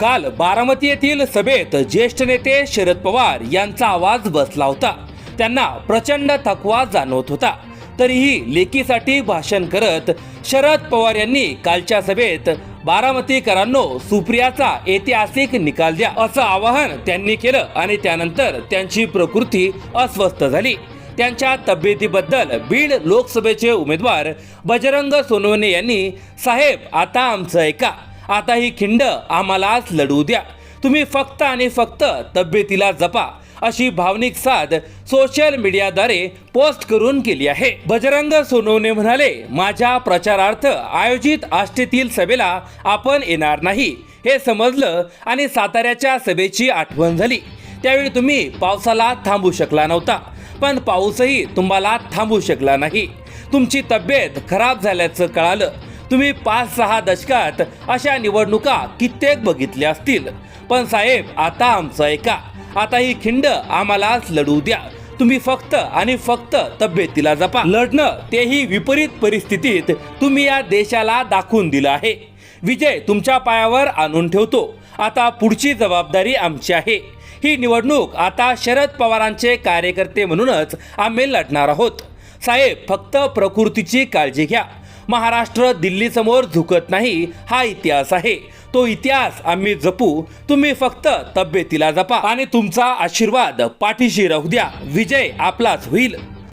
काल बारामती येथील सभेत ज्येष्ठ नेते शरद पवार यांचा आवाज बसला होता. त्यांना प्रचंड थकवा जाणवत होता. तरीही लेकीसाठी भाषण करत शरद पवार यांनी कालच्या सभेत बारामतीकरांनो सुप्रियाचा ऐतिहासिक निकाल द्या. असं आवाहन त्यांनी केलं आणि त्यानंतर त्यांची प्रकृती अस्वस्थ झाली. त्यांच्या तब्येतीबद्दल बीड लोकसभेचे उमेदवार बजरंग सोनवणे यांनी साहेब आता आमचं ऐका. आता ही खिंड आम्हालाच लढवू द्या. तुम्ही फक्त आणि फक्त तब्येतीला जपा अशी भावनिक साथ सोशल मीडियाद्वारे पोस्ट करून केली आहे. बजरंग सोनवणे म्हणाले माझ्या प्रचारार्थ आयोजित आष्टीतील सभेला आपण येणार नाही. हे समजलं आणि साताऱ्याच्या सभेची आठवण झाली. त्यावेळी तुम्ही पावसाला थांबू शकला नव्हता. पण पाऊसही तुम्हाला थांबू शकला नाही. तुमची तब्येत खराब झाल्याचं कळालं. तुम्ही पाच सहा दशकात अशा निवडणुका कित्येक बघितल्या असतील. पण साहेब आता आमचं ऐका. आता ही खिंड आम्हालाच लढवू द्या. तुम्ही फक्त आणि फक्त तब्येतीला जपा. लढणं तेही विपरीत परिस्थितीत तुम्ही या देशाला दाखवून दिलं आहे. विजय तुमच्या पायावर आणून ठेवतो. आता पुढची जबाबदारी आमची आहे. ही निवडणूक आता शरद पवारांचे कार्यकर्ते म्हणूनच आम्ही लढणार आहोत. साहेब फक्त प्रकृतीची काळजी घ्या. महाराष्ट्र दिल्लीसमोर झुकत नाही हा इतिहास आहे. तो इतिहास आम्ही जपू तुम्ही फक्त तब्येतीला जपा. आणि तुमचा आशीर्वाद पाठीशी राहू द्या. विजय आपलाच होईल.